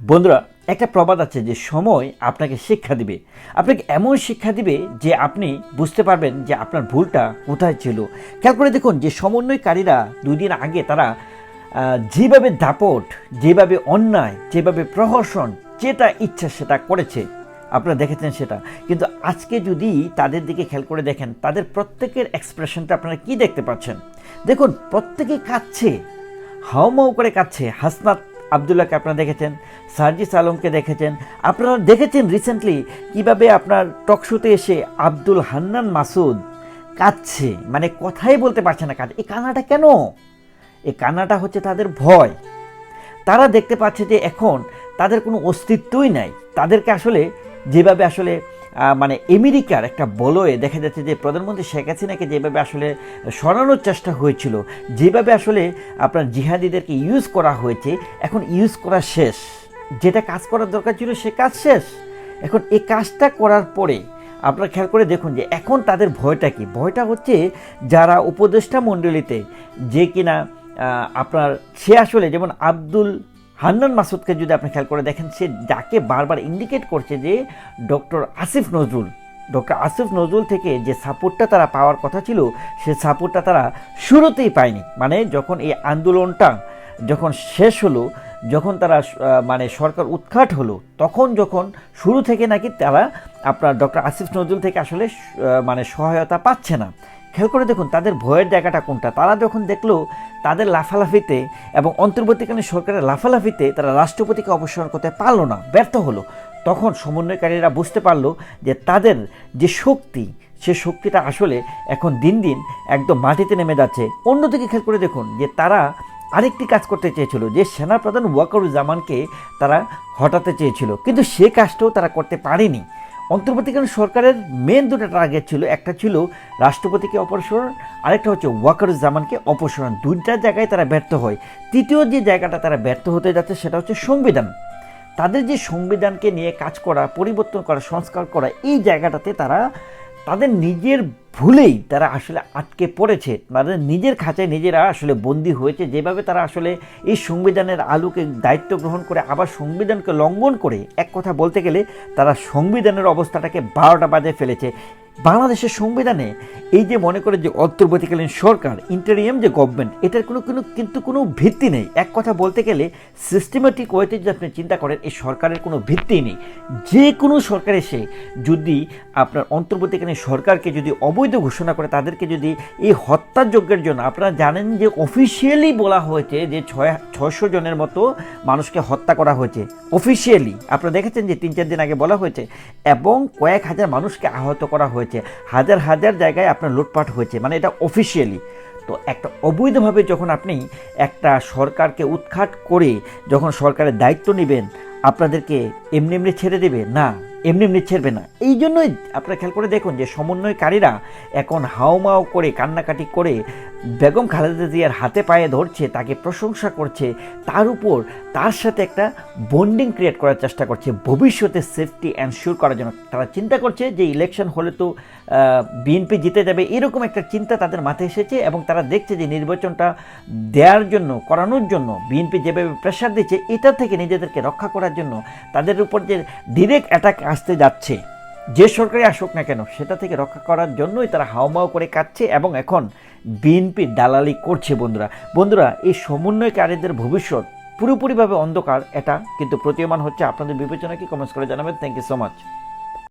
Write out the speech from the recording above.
বন্ধুরা, একটা প্রবাদ আছে যে সময় আপনাকে শিক্ষা দিবে। আপনাকে এমন শিক্ষা দিবে যে আপনি বুঝতে পারবেন যে আপনার ভুলটা কোথায় ছিল। খেয়াল করে দেখুন যে সমন্বয়কারীরা দুই দিন আগে তারা যেভাবে দাপট, যেভাবে অন্যায়, যেভাবে প্রহসন, যেটা ইচ্ছা সেটা করেছে। আপনারা দেখেছেন সেটা। কিন্তু আজকে যদি তাদের দিকে খেয়াল করে দেখেন, তাদের প্রত্যেকের এক্সপ্রেশনটা আপনারা কি দেখতে পাচ্ছেন? দেখুন, প্রত্যেকে কাঁদছে হাওমাও করে কাঁদছে, হাসনাত আবদুল্লাহকে আপনারা দেখেছেন, সার্জিস আলমকে দেখেছেন। আপনারা দেখেছেন রিসেন্টলি কীভাবে আপনার টকশোতে এসে আব্দুল হান্নান মাসুদ কাঁদছে মানে কথাই বলতে পারছে না কাঁদ এই কান্নাটা কেন? এই কান্নাটা হচ্ছে তাদের ভয়। তারা দেখতে পাচ্ছে যে এখন তাদের কোনো অস্তিত্বই নাই। তাদেরকে আসলে যেভাবে আসলে মানে আমেরিকার একটা বলয়ে দেখা যাচ্ছে যে প্রধানমন্ত্রী শেখ হাসিনাকে যেভাবে আসলে সরানোর চেষ্টা হয়েছিল, যেভাবে আসলে আপনার জিহাদিদেরকে ইউজ করা হয়েছে, এখন ইউজ করা শেষ। যেটা কাজ করার দরকার ছিল সে কাজ শেষ। এখন এই কাজটা করার পরে আপনারা খেয়াল করে দেখুন যে এখন তাদের ভয়টা কি? ভয়টা হচ্ছে যারা উপদেষ্টা মণ্ডলীতে যে কিনা আপনার সে আসলে যেমন আব্দুল হান্নান মাসুদকে যদি আপনি খেয়াল করে দেখেন, সে যাকে বারবার ইন্ডিকেট করছে যে ডক্টর আসিফ নজরুল ডক্টর আসিফ নজরুল থেকে যে সাপোর্টটা তারা পাওয়ার কথা ছিল, সে সাপোর্টটা তারা শুরুতেই পায়নি। মানে যখন এই আন্দোলনটা যখন শেষ হলো, যখন তারা মানে সরকার উৎখাট হলো, তখন যখন শুরু থেকে নাকি তারা আপনার ডক্টর আসিফ নজরুল থেকে আসলে মানে সহায়তা পাচ্ছে না। খেয়াল করে দেখুন, তাদের ভয়ের জায়গাটা কোনটা? তারা যখন দেখল তাদের লাফালাফিতে এবং অন্তর্বর্তীকালীন সরকারের লাফালাফিতে তারা রাষ্ট্রপতিকে অপসারণ করতে পারল না, ব্যর্থ হলো। তখন সমন্বয়কারীরা বুঝতে পারল যে তাদের যে শক্তি, সে শক্তিটা আসলে এখন দিন দিন একদম মাটিতে নেমে যাচ্ছে। অন্যদিকে খেয়াল করে দেখুন যে তারা আরেকটি কাজ করতে চেয়েছিল, যে সেনাপ্রধান ওয়াকারুজ্জামানকে তারা হটাতে চেয়েছিল। কিন্তু সে কাজটাও তারা করতে পারেনি। অন্তর্বর্তীকালীন সরকারের মেন দুটো টার্গেট ছিল, একটা ছিল রাষ্ট্রপতিকে অপসারণ, আরেকটা হচ্ছে ওয়াকারুজ্জামানকে অপসারণ। দুইটা জায়গায় তারা ব্যর্থ হয়। তৃতীয় যে জায়গাটা তারা ব্যর্থ হতে যাচ্ছে সেটা হচ্ছে সংবিধান। তাদের যে সংবিধানকে নিয়ে কাজ করা, পরিবর্তন করা, সংস্কার করা, এই জায়গাটাতে তারা তাদের নিজের ভুলেই তারা আসলে আটকে পড়েছে। তাদের নিজের খাঁচায় নিজেরা আসলে বন্দী হয়েছে। যেভাবে তারা আসলে এই সংবিধানের আলোকে দায়িত্ব গ্রহণ করে, আবার সংবিধানকে লঙ্ঘন করে, এক কথা বলতে গেলে তারা সংবিধানের অবস্থাটাকে বারোটা বাজে ফেলেছে। বাংলাদেশের সংবিধানে এই যে মনে করে যে অন্তর্বর্তীকালীন সরকার ইন্টারিয়াম যে গভর্নমেন্ট এটার কোনো কোনো কিন্তু কোনো ভিত্তি নেই। এক কথা বলতে গেলে সিস্টেমেটিক ওয়েতে যদি আপনি চিন্তা করেন, এই সরকারের কোনো ভিত্তি নেই। যে কোনো সরকার এসে যদি আপনার অন্তর্বর্তীকালীন সরকারকে যদি অবৈধ ঘোষণা করে, তাদেরকে যদি এই হত্যাযজ্ঞের জন্য, আপনারা জানেন যে অফিসিয়ালি বলা হয়েছে যে ছয় ছশো জনের মতো মানুষকে হত্যা করা হয়েছে অফিসিয়ালি আপনারা দেখেছেন যে তিন, চার দিন আগে বলা হয়েছে, এবং কয়েক হাজার মানুষকে আহত করা হয়েছে, হাজার হাজার জায়গায় আপনার লুটপাট হয়েছে মানে এটা অফিসিয়ালি তো একটা অবৈধভাবে যখন আপনি একটা সরকারকে উৎখাট করে, যখন সরকারের দায়িত্ব নেবেন, আপনাদেরকে এমনি এমনি ছেড়ে দেবে? না। এমনি এমনি ছেড়বে না। এই জন্যই আপনারা খেয়াল করে দেখুন যে সমন্বয়কারীরা এখন হাওমাও করে, কান্নাকাটি করে বেগম খালেদা জিয়ার হাতে পায়ে ধরছে, তাকে প্রশংসা করছে, তার উপর তার সাথে একটা বন্ডিং ক্রিয়েট করার চেষ্টা করছে, ভবিষ্যতে সেফটি এনশিওর করার জন্য। তারা চিন্তা করছে যে ইলেকশন হলে তো বিএনপি জিতে যাবে, এরকম একটা চিন্তা তাদের মাথায় এসেছে এবং তারা দেখছে যে নির্বাচনটা দেওয়ার জন্য, করানোর জন্য বিএনপি যেভাবে প্রেশার দিচ্ছে, এটা থেকে নিজেদেরকে রক্ষা করার জন্য তাদের উপর যে ডিরেক্ট অ্যাটাক আসতে যাচ্ছে। যে সরকারই আসুক না কেন, সেটা থেকে রক্ষা করার জন্যই তারা হাওমাও করে কাটছে এবং এখন বিএনপি দালালি করছে বন্ধুরা। বন্ধুরা, এই সমন্বয়কারীদের ভবিষ্যৎ পুরোপুরিভাবে অন্ধকার, এটা কিন্তু প্রতীয়মান হচ্ছে। আপনাদের বিবেচনা কি কমেন্টস করে জানাবেন? Thank you so much